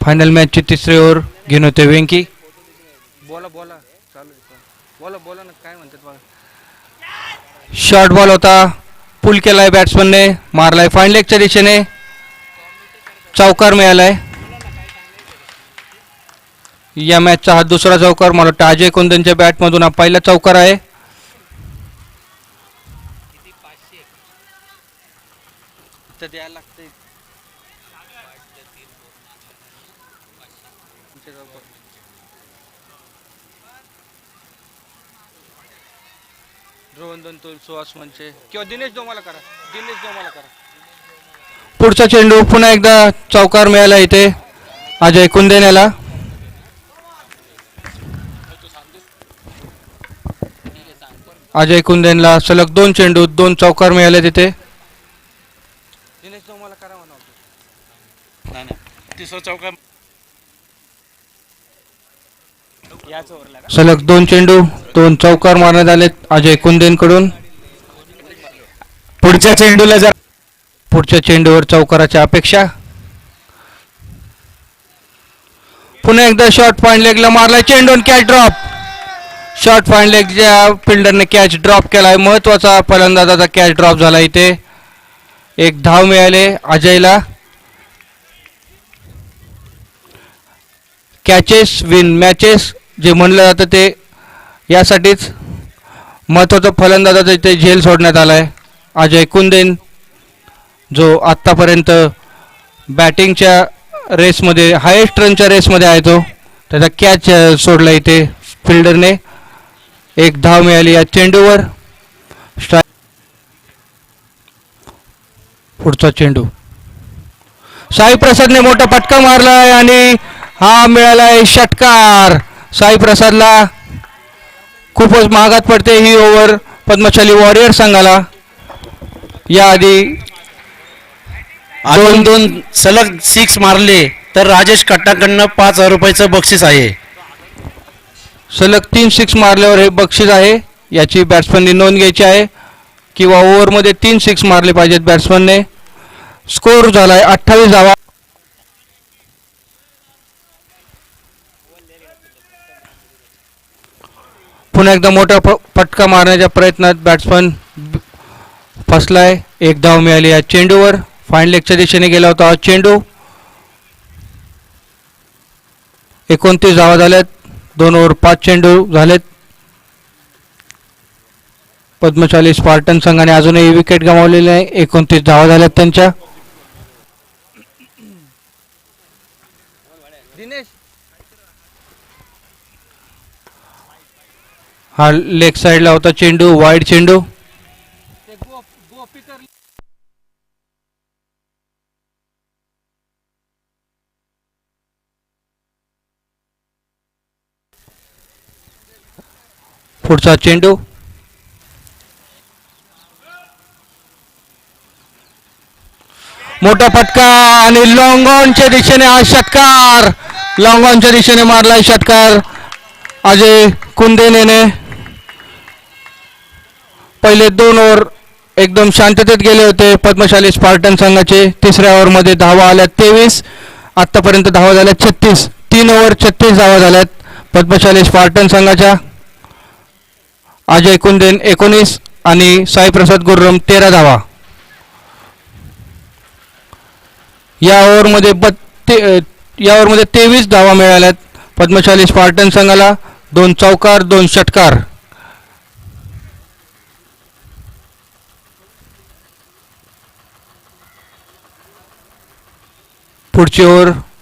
Final मॅचची तिसरी over घेऊन होते वेंकी. बोला बोला. चालू आहे बोला बोला ना काय म्हणतात बघा. शॉर्ट बॉल होता. पुल केलाय बॅट्समनने मारलाय फाईन लेगच्या दिशेने. चौकार मिळालाय. या मॅचचा हा दुसरा चौकार. मला वाटतं अजय कुंदनच्या बॅटमधून हा पहिला चौकार आहे. तर द्यायला लागतंय. तुमच्या जवळ. ध्रुवन दंतोल सुहास मंचे किंवा दिनेश दोमाला करा. दिनेश दोमाला करा. पुढचा चेंडू पुन्हा एकदा चौकार मिळाला इथे. अजय कुंदेन याला अजय कुंदेनला सलग दोन चेंडू दोन चौकार मिळाले तिथे दिनेश दोमाला करा म्हणा. नाही नाही. तिसरा चौका सलग दोन चेंडू दोन चौकार मारण्यात आलेत अजय कुंदेनकडून पुढच्या चेंडूला जर पुढच्या चेंडूवर चौकाराच्या अपेक्षा. पुन्हा एकदा शॉर्ट पॉइंट लेगला मारला चेंडू कॅच ड्रॉप शॉर्ट पॉईंट लेगच्या फिल्डरने कॅच ड्रॉप केला महत्त्वाचा फलंदाजाचा कॅच ड्रॉप झाला इथे. एक धाव मिळाले अजयला. कॅचेस विन मॅचेस जे म्हणलं जातं ते यासाठीच महत्त्वाचा फलंदाजाचं इथे झेल सोडण्यात आला आहे अजय कुंदेन जो आत्तापर्यंत बॅटिंगच्या रेसमध्ये हायेस्ट रनच्या रेसमध्ये आहे तो त्याचा कॅच सोडला इथे फिल्डरने. एक धाव मिळाली या चेंडूवर. स्ट्राईक पुढचा चेंडू. साई प्रसादने मोठा फटका मारला आहे आणि हा मिळाला आहे षटकार. साई प्रसादला खूपच महागात पडते ही ओव्हर पद्मशाली वॉरियर संघाला. याआधी दोन दोन सलग सिक्स मारले तर राजेश कट्टाकडनं पाच हजार रुपयाचं बक्षीस आहे. सलग तीन सिक्स मारल्यावर हे बक्षीस आहे याची बॅट्समननी नोंद घ्यायची आहे किंवा ओव्हरमध्ये तीन सिक्स मारले पाहिजेत बॅट्समनने स्कोर झालाय अठ्ठावीस धावा. पुन्हा एकदा मोठा फटका मारण्याच्या प्रयत्नात बॅट्समन फसलाय. एक धाव मिळाली या चेंडूवर. फाईन लेगच्या दिशेने गेला होता हा चेंडू. एकोणतीस धावा झाल्यात. दोन ओव्हर पाच चेंडू झालेत. पद्मशाली स्पार्टन संघाने अजूनही विकेट गमावलेले नाही. एकोणतीस धावा झाल्यात त्यांच्या. हा लेग साईडला होता चेंडू वाईड चेंडू. पुढचा चेंडू. मोठा फटका आणि लॉंग ऑनच्या दिशेने हा षटकार. लॉंग ऑनच्या दिशेने मारलाय षटकार. अजय कुंदेने पहिले दोन ओव्हर एकदम शांततेत गेले होते. पद्मशाली स्पार्टन संघाचे तिसऱ्या ओव्हरमध्ये धावा आल्या तेवीस आत्तापर्यंत धावा झाल्या छत्तीस. तीन ओव्हर छत्तीस धावा झाल्यात. पद्मशाली स्पार्टन संघाच्या अजय कुंदेन एकोणीस आणि साईप्रसाद गुर्रम तेरा धावा. या ओव्हरमध्ये बत्ते या ओव्हरमध्ये तेवीस धावा मिळाल्यात. पद्मशाली स्पार्टन संघाला दोन चौकार दोन षटकार. पुढची ओवर